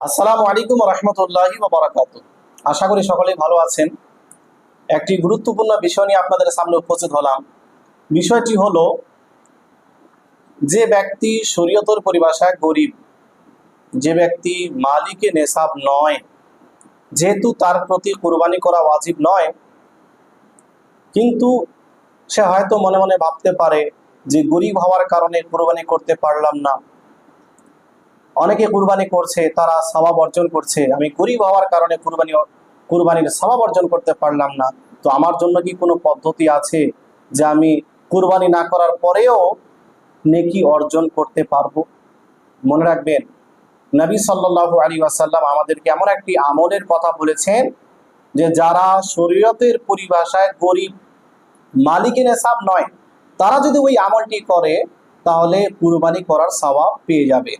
আসসালামু আলাইকুম রহমতুল্লাহ বারাকাত আশা করি সকলেই ভালো আছেন। একটি গুরুত্বপূর্ণ বিষয় নিয়ে আপনাদের সামনে উপস্থিত হলাম। বিষয়টি হলো, যে ব্যক্তি শরীয়তর পরিভাষায় গরিব, যে ব্যক্তি মালিকে নেশাব নয়, যেহেতু তার প্রতি কোরবানি করা ওয়াজিব নয়, কিন্তু সে হয়তো মনে মনে ভাবতে পারে যে গরিব হওয়ার কারণে কোরবানি করতে পারলাম না। অনেকে কুরবানি করছে, তারা স্বভাব অর্জন করছে। আমি গরিব হওয়ার কারণে কুরবানি কুরবানির স্বভাব অর্জন করতে পারলাম না। তো আমার জন্য কি কোনো পদ্ধতি আছে যে আমি কুরবানি না করার পরেও নেকি অর্জন করতে পারব? মনে রাখবেন, নবী সাল্লাহ আলী ওয়াসাল্লাম আমাদেরকে এমন একটি আমলের কথা বলেছেন যে যারা শরীয়তের পরিভাষায় গরিব মালিকের নেশাব নয়, তারা যদি ওই আমলটি করে, তাহলে কুরবানি করার স্বভাব পেয়ে যাবে।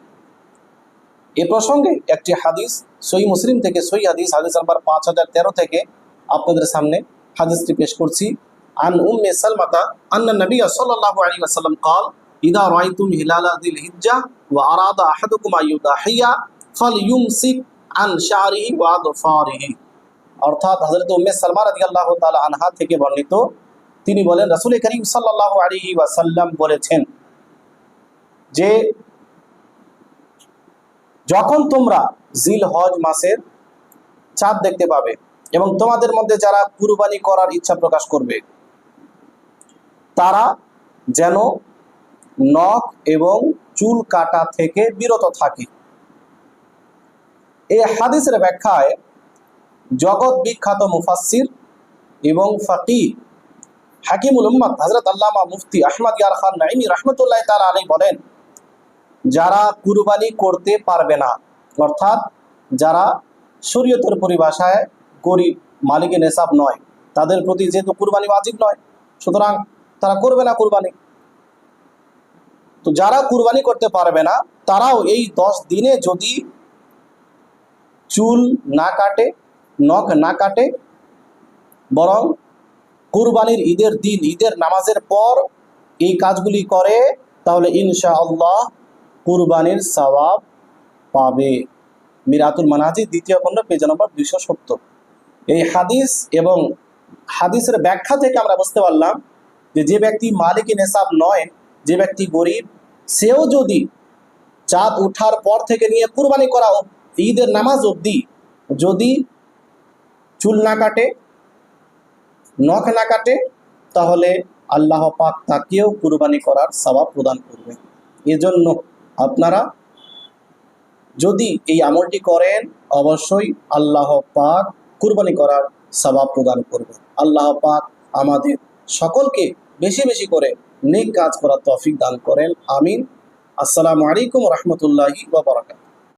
এ প্রসঙ্গে একটি হাদিস সই মুসলিম থেকে সই হাদিস হাদিস নাম্বার পাঁচ হাজার তেরো থেকে আপনাদের সামনে হাদিসটি পেশ করছি আন উম্মে সালমাতা আন্না নবী সাল্লাল্লাহু আলাইহি ওয়াসাল্লাম قال اذا رايتم هلال ذي الحجه واراد احدكم ان يضحي فليمسك عن شعره واظفاره অর্থাৎ হযরত উম্মে সালমা রাদিয়াল্লাহু তাআলা আনহা থেকে বর্ণিত তিনি বলেন রাসূল করিম সাল্লাল্লাহু আলাইহি ওয়াসাল্লাম বলেছেন যে যখন তোমরা জিল হজ মাসের চাঁদ দেখতে পাবে এবং তোমাদের মধ্যে যারা কুরবানি করার ইচ্ছা প্রকাশ করবে, তারা যেন নখ এবং চুল কাটা থেকে বিরত থাকে। এই হাদিসের ব্যাখ্যায় জগৎ বিখ্যাত মুফাসির এবং ফাকি হাকিমুল হজরত আল্লামা মুফতি আহমদ ইয়ার খান নাইমি রহমতুল্লাহ তারা আলী বলেন যারা কুরবানি করতে পারবে না। অর্থাৎ যারা শরীয়তের পরিভাষায় গরিব, মালিকের নেশাব নয়, তাদের প্রতি যেহেতু কুরবানি ওয়াজিব নয়, সুতরাং তারা করবে না কুরবানি। তো যারা কুরবানি করতে পারবে না, তারাও এই দশ দিনে যদি চুল না কাটে, নখ না কাটে, বরং কুরবানির ঈদের দিন, ঈদের নামাজের পর এই কাজগুলি করে, তাহলে ইনশা আল্লাহ কুরবানির সওয়াব পাবে। মিরাতুল মানাজি দ্বিতীয় খণ্ড, পেজ নম্বর দুইশো সত্তর। এই হাদিস এবং হাদিসের ব্যাখ্যা থেকে আমরা বুঝতে পারলাম যে যে ব্যক্তি মালিক নেশাব নয়, যে ব্যক্তি গরিব, সেও যদি চাঁদ উঠার পর থেকে নিয়ে কুরবানি করা ঈদের নামাজ অবধি যদি চুল না কাটে, নখ না কাটে, তাহলে আল্লাহ পাক তাকেও কুরবানি করার সবাব প্রদান করবে এজন্য আপনারা যদি এই আমলটি করেন, অবশ্যই আল্লাহ পাক কুরবানি করার সবাব প্রদান করবেন আল্লাহ পাক আমাদের সকলকে বেশি বেশি করে নেক কাজ করার তফিক দান করেন। আমিন। আসসালামু আলাইকুম রহমতুল্লাহি বাবরাকাত